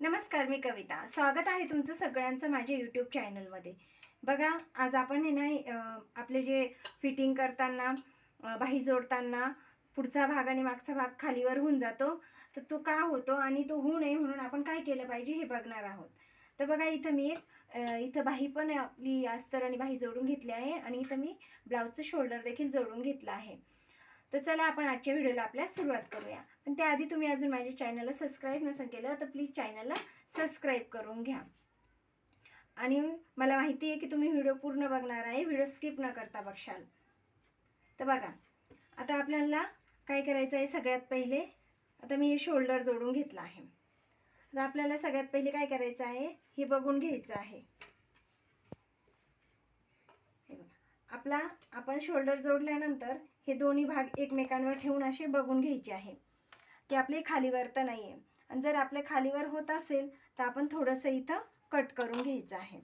नमस्कार मी कविता. स्वागत आहे तुमचं सगळ्यांचं माझ्या यूट्यूब चॅनलमध्ये बघा आज आपण हे नाही आपले जे फिटिंग करताना बाही जोडताना पुढचा भाग आणि मागचा भाग खालीवर होऊन जातो. तर तो का होतो आणि तो होऊ नये म्हणून आपण काय केलं पाहिजे हे बघणार आहोत. तर बघा इथं मी एक इथं बाही पण आपली अस्तर आणि बाही जोडून घेतली आहे आणि इथं मी ब्लाऊजचं शोल्डर देखील जोडून घेतलं आहे. तर चला आपण आजच्या व्हिडिओला आपल्या सुरुवात करूया. पण त्याआधी तुम्ही अजून माझ्या चॅनलला सबस्क्राईब नसेल केलं तर प्लीज चॅनलला सबस्क्राईब करून घ्या. आणि मला माहिती आहे की तुम्ही व्हिडिओ पूर्ण बघणार आहे व्हिडिओ स्किप न करता बघशाल. तर बघा आता आपल्याला काय करायचं आहे सगळ्यात पहिले? आता मी हे शोल्डर जोडून घेतलं आहे. आता आपल्याला सगळ्यात पहिले काय करायचं आहे? हे बघून घ्यायचं आहे हे बघा. आपला आपण शोल्डर जोडल्यानंतर हे दोन्ही भाग एकमेकांवर ठेवून असे बघून घ्यायचे आहे. की आपले खालीवर तर नाही आहे आणि जर आपले खालीवर होत असेल तर आपण थोडंसं इथं कट करून घ्यायचं आहे.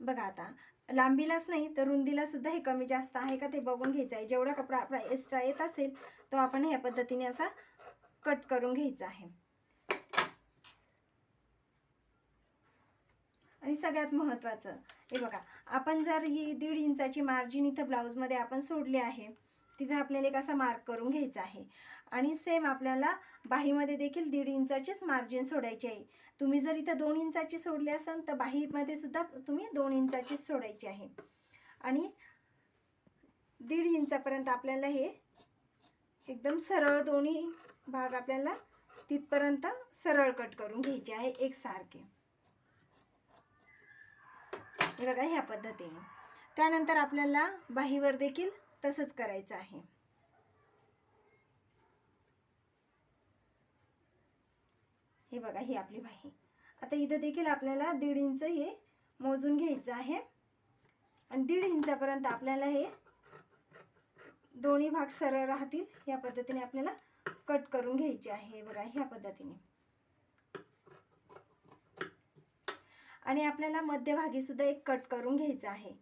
बघा आता लांबीलाच नाही तर रुंदीला सुद्धा हे कमी जास्त आहे का ते बघून घ्यायचं आहे. जेवढा कपडा आपला एक्स्ट्रा येत असेल तो आपण ह्या पद्धतीने असा कट करून घ्यायचा आहे. आणि सगळ्यात महत्त्वाचं. हे बघा आपण जर ही दीड इंचाची मार्जिन इथं ब्लाऊजमध्ये आपण सोडली आहे तिथं आपल्याला एक असा मार्क करून घ्यायचा आहे. आणि सेम आपल्याला बाहीमध्ये देखील दीड इंचाचीच मार्जिन सोडायची आहे. तुम्ही जर इथं दोन इंचाची सोडली असाल तर बाहीमध्ये सुद्धा तुम्ही दोन इंचाचीच सोडायची आहे. आणि दीड इंचापर्यंत आपल्याला हे एकदम सरळ दोन्ही भाग आपल्याला तिथपर्यंत सरळ कट करून घ्यायचे आहे एकसारखे. हे बघा ह्या पद्धतीने. त्यानंतर आपल्याला बाहीवर देखील तसंच करायचं आहे. हे बघा ही आपली बाही. आता इथं देखील आपल्याला दीड इंच हे मोजून घ्यायचं आहे. आणि दीड इंचापर्यंत आपल्याला हे दोन्ही भाग सरळ राहतील. या पद्धतीने आपल्याला कट करून घ्यायचे आहे. बघा ह्या पद्धतीने. आणि आपल्याला मध्यभागी सुद्धा एक कट करून घ्यायचं आहे.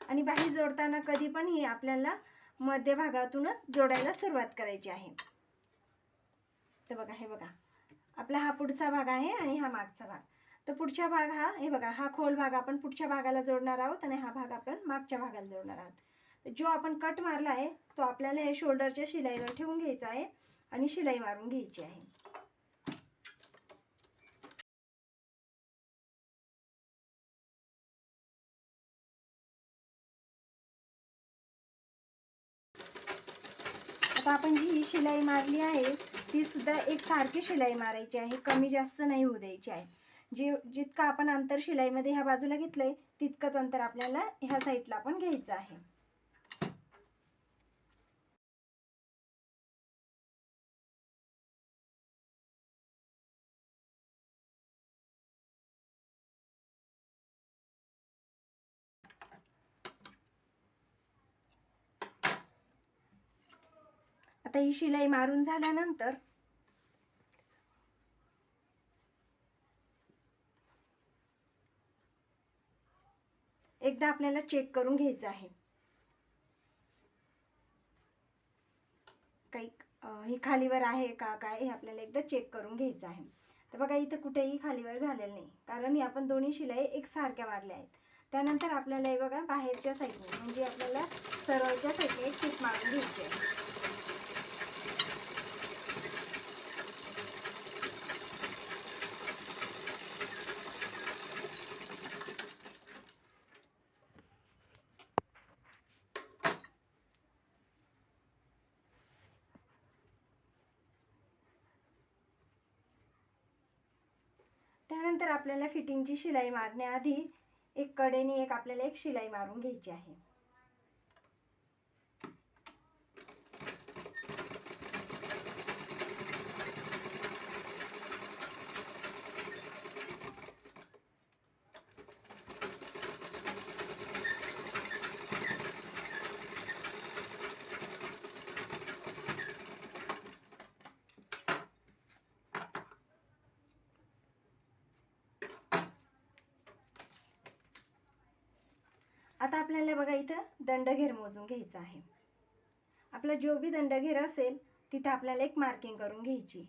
आणि बाही जोडताना कधी पण ही आपल्याला मध्यभागातूनच जोडायला सुरुवात करायची आहे. तर बघा हे बघा. आपला हा पुढचा भाग आहे आणि हा मागचा भाग. तर पुढचा भाग हा हे बघा हा खोल भाग आपण पुढच्या भागाला जोडणार आहोत आणि हा भाग आपण मागच्या भागाला जोडणार आहोत. तर जो आपण कट मारला आहे तो आपल्याला हे शोल्डरच्या शिलाईवर ठेवून घ्यायचा आहे आणि शिलाई मारून घ्यायची आहे. आता आपण जी ही शिलाई मारली आहे ती सुद्धा एक सारखी शिलाई मारायची आहे. कमी जास्त नाही होऊ द्यायची आहे. जे जितकं आपण अंतर शिलाईमध्ये ह्या बाजूला घेतलं आहे तितकंच अंतर आपल्याला ह्या साईडला पण घ्यायचं आहे. आता ही शिलाई मारून झाल्यानंतर एकदा आपल्याला चेक करून घ्यायचं आहे. काही ही खालीवर आहे का काय हे आपल्याला एकदा चेक करून घ्यायचं आहे. तर बघा इथं कुठेही खालीवर झालेलं नाही. कारण हे आपण दोन्ही शिलाई एकसारख्या मारल्या आहेत. त्यानंतर आपल्याला हे बघा बाहेरच्या साईडने म्हणजे आपल्याला सरळच्या साईडने एक टीप मारून घ्यायची आहे. त्यानंतर आपल्याला फिटिंगची शिलाई मारण्याआधी एक कडेने एक आपल्याला एक शिलाई मारून घ्यायची आहे. आता आपल्याला बघा इथं दंडघेर मोजून घ्यायचा आहे. आपला जो बी दंडघेर असेल तिथं आपल्याला एक मार्किंग करून घ्यायची.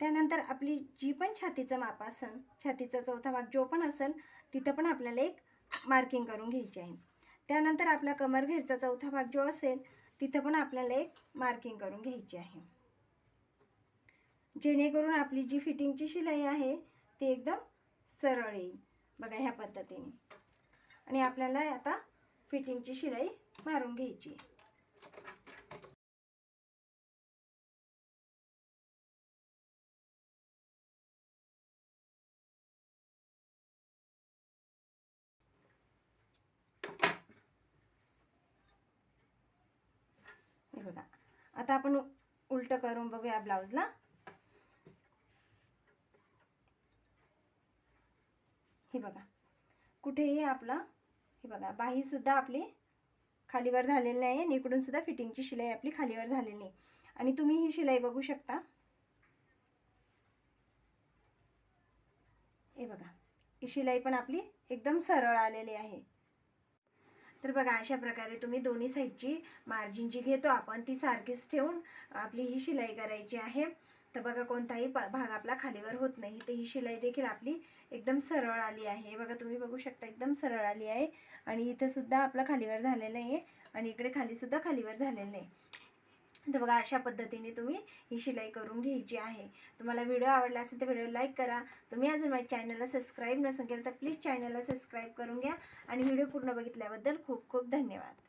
त्यानंतर आपली जी पण छातीचं माप असेल छातीचा चौथा भाग जो पण असेल तिथं पण आपल्याला एक मार्किंग करून घ्यायची आहे. त्यानंतर आपला कमरघेरचा चौथा भाग जो असेल तिथं पण आपल्याला एक मार्किंग करून घ्यायची आहे. जेणेकरून आपली जी फिटिंगची शिलाई आहे ती एकदम सरळ येईल. बघा ह्या पद्धतीने. आणि आपल्याला आता फिटिंगची शिलाई मारून घ्यायची आहे. बघा. आता आपण उलट करून बघूया ब्लाऊजला. हे बघा. कुठेही आपला हे बघा बाहीसुद्धा आपली खालीवर झालेली नाही आणि इकडून सुद्धा फिटिंगची शिलाई आपली खालीवर झालेली नाही. आणि तुम्ही ही शिलाई बघू शकता. हे बघा ही शिलाई पण आपली एकदम सरळ आलेली आहे. तर बघा अशा प्रकारे तुम्ही दोन्ही साईडची मार्जिन जी घेतो आपण ती सारखीच ठेवून आपली ही शिलाई करायची आहे. तर बघा कोणताही भाग आपला खालीवर होत नाही. तर ही शिलाई देखील आपली एकदम सरळ आली आहे. बघा तुम्ही बघू शकता एकदम सरळ आली आहे. आणि इथंसुद्धा आपला खालीवर झालेलं आहे. आणि इकडे खालीसुद्धा खालीवर झालेलं आहे. तर बघा अशा पद्धतीने तुम्ही ही शिलाई करून घ्यायची आहे. तुम्हाला व्हिडिओ आवडला असेल तर व्हिडिओ लाईक करा. तुम्ही अजून माझ्या चॅनलला सबस्क्राईब नसेल केलं तर प्लीज चॅनलला सबस्क्राईब करून घ्या. आणि व्हिडिओ पूर्ण बघितल्याबद्दल खूप खूप धन्यवाद.